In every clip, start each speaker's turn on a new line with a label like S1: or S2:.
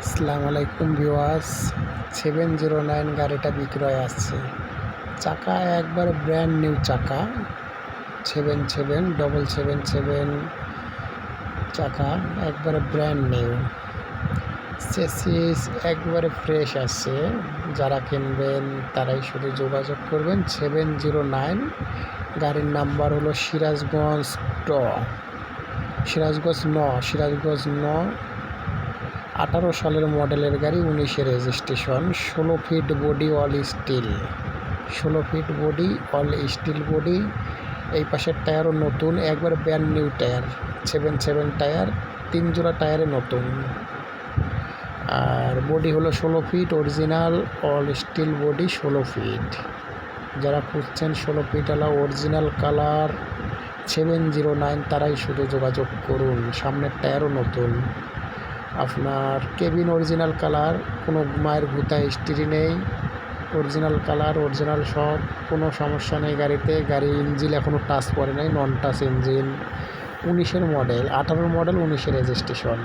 S1: আসসালামু আলাইকুম viewers seven zero nine গাড়িটা বিক্রয় আসছে। চাকা একবার ব্র্যান্ড নিউ চাকা। Seven seven double seven seven চাকা একবারে ব্র্যান্ড নিউ চেসিস একবারে ফ্রেশ আছে যারা কিনবেন তারাই শুধু যোগাযোগ করবেন। সেভেন জিরো নাইন গাড়ির নাম্বার হলো সিরাজগঞ্জ ট। সিরাজগঞ্জ ন সিরাজগঞ্জ ন আঠারো সালের মডেলের গাড়ি উনিশে রেজিস্ট্রেশন, ষোলো ফিট বডি, অল স্টিল। ষোলো feet body, all steel body. এই পাশের টায়ারও নতুন, একবার brand new tyre, seven seven tyre, তিন জোড়া টায়ারে নতুন। আর বডি হলো ষোলো feet, original, all steel body ষোলো ফিট। যারা খুঁজছেন ষোলো ফিটওয়ালা original colour, seven zero nine তারাই শুধু যোগাযোগ করুন, সামনের টায়ারও নতুন। আপনার কেবিন অরিজিনাল কালার, কোনো মায়ের গুতা হিস্ট্রি নেই, অরিজিনাল কালার, অরিজিনাল সব, কোনো সমস্যা নেই গাড়িতে গাড়ি ইঞ্জিন এখনও টাচ পড়ে নাই নন টাচ ইঞ্জিন উনিশের মডেল আঠারোর মডেল উনিশের রেজিস্ট্রেশন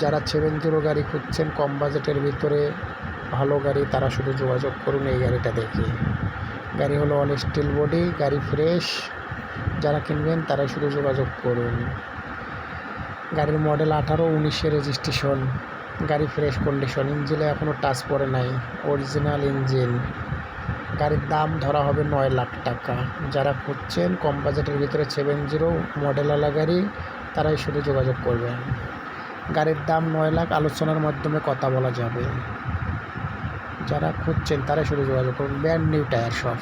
S1: যারা সেভেন জিরো গাড়ি খুঁজছেন, কম বাজেটের ভিতরে ভালো গাড়ি, তারা শুধু যোগাযোগ করুন এই গাড়িটা দেখে। গাড়ি হলো অল স্টিল বডি গাড়ি ফ্রেশ যারা কিনবেন তারাই শুধু যোগাযোগ করুন। গাড়ির মডেল আঠারো উনিশে রেজিস্ট্রেশন গাড়ি ফ্রেশ কন্ডিশন ইঞ্জিনে এখনও টাচ পড়ে নাই অরিজিনাল ইঞ্জিন গাড়ির দাম ধরা হবে নয় লাখ টাকা। যারা খুঁজছেন, কম বাজেটের ভিতরে সেভেন জিরো মডেলওয়ালা গাড়ি, তারাই শুধু যোগাযোগ করবেন। গাড়ির দাম নয় লাখ, আলোচনার মাধ্যমে কথা বলা যাবে। যারা খুঁজছেন, তারাই শুধু যোগাযোগ করুন। ব্র্যান্ড নিউ টায়ার সব